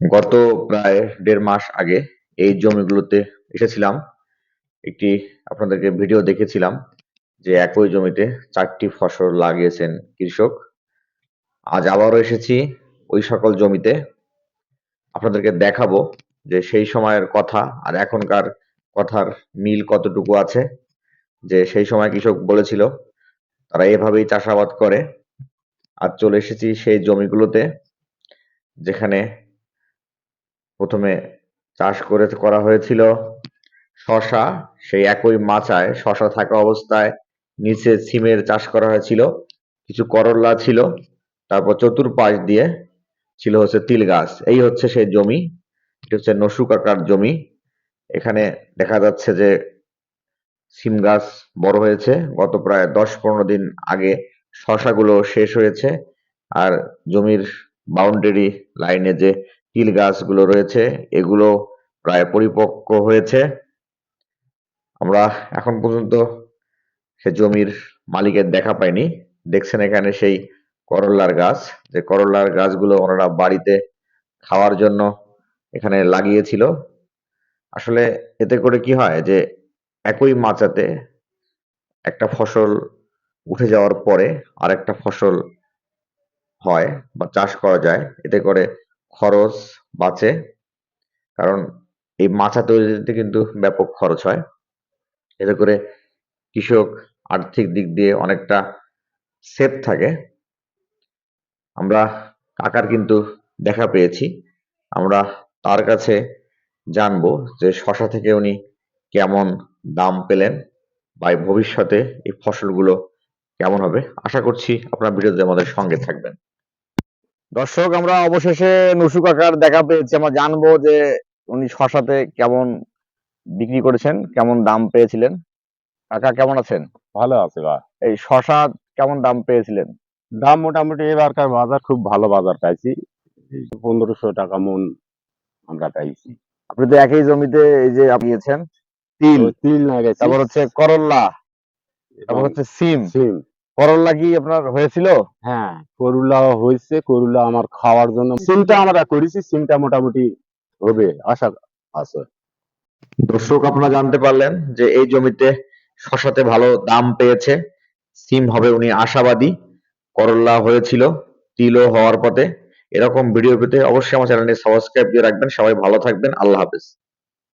গত প্রায় দেড় মাস আগে এই জমিগুলোতে এসেছিলাম। একটি আপনাদেরকে ভিডিও দেখেছিলাম যে একই জমিতে চারটি ফসল লাগিয়েছেন কৃষক। আজ আবারও এসেছি ওই সকল জমিতে। আপনাদেরকে দেখাবো যে সেই সময়ের কথা আর এখনকার কথার মিল কতটুকু আছে। যে সেই সময় কৃষক বলেছিল, তারা এভাবেই চাষাবাদ করে। আর চলে এসেছি সেই জমিগুলোতে, যেখানে প্রথমে চাষ করে করা হয়েছিল। শশা, সেই একই মাচায় শশা থাকা অবস্থায় নিচে সিমের চাষ করা হয়েছিল। কিছু করল্লা ছিল, তারপর চতুর্পাশ দিয়ে ছিল হচ্ছে তিল গাছ। এই হচ্ছে সেই জমি, এটি হচ্ছে নসু কাকার জমি। এখানে দেখা যাচ্ছে যে সিম গাছ বড় হয়েছে। গত প্রায় দশ পনেরো দিন আগে শশাগুলো শেষ হয়েছে। আর জমির বাউন্ডারি লাইনে যে তিল গাছগুলো রয়েছে, এগুলো প্রায় পরিপক্ক হয়েছে। আমরা এখন পর্যন্ত সে জমির মালিকের দেখা পাইনি। দেখছেন এখানে সেই করল্লার গাছ। যে করল্লার গাছগুলো ওনারা বাড়িতে খাওয়ার জন্য এখানে লাগিয়েছিল। আসলে এতে করে কি হয় যে একই মাচাতে একটা ফসল উঠে যাওয়ার পরে আরেকটা ফসল হয় বা চাষ করা যায়। এতে করে খরচ বাঁচে। কারণ এই মাছা তৈরিতে কিন্তু ব্যাপক খরচ হয়। এতে করে কৃষক আর্থিক দিক দিয়ে অনেকটা সেফ থাকে। আমরা কাকার কিন্তু দেখা পেয়েছি। আমরা তার কাছে জানব যে শশা থেকে উনি কেমন দাম পেলেন বা ভবিষ্যতে এই ফসলগুলো কেমন হবে। আশা করছি আপনার ভিডিওতে আমাদের সঙ্গে থাকবেন। দর্শক আমরা অবশেষে নসু কাকার দেখা পেয়েছি। আমরা জানব যে উনি শশাতে কেমন বিক্রি করেছেন কেমন দাম পেয়েছিলেন। কাকা কেমন আছেন? ভালো আছে বা এই শশা কেমন দাম পেয়েছিলেন? দাম মোটামুটি এবারকার বাজার খুব ভালো বাজার পাইছি। পনেরোশো টাকা মন আমরা পাইছি। আপনি তো একই জমিতে এই যে লাগিয়েছেন তিল তিল না তারপর হচ্ছে করল্লা তারপর হচ্ছে সিম। সিম। করল্লা কি আপনার হয়েছিল? হ্যাঁ করুলা হয়েছে, করুলা আমার খাওয়ার জন্য। সিমটা আমরা করেছি, সিমটা মোটামুটি হবে, আশা আছে। দর্শক, আপনারা জানতে পারলেন যে এই জমিতে শশাতে ভালো দাম পেয়েছে। সিম হবে উনি আশাবাদী। করল্লা হয়েছিল, তিলও হওয়ার পথে। এরকম ভিডিও পেতে অবশ্যই আমার চ্যানেলটি সাবস্ক্রাইব দিয়ে রাখবেন। সবাই ভালো থাকবেন। আল্লাহ হাফেজ।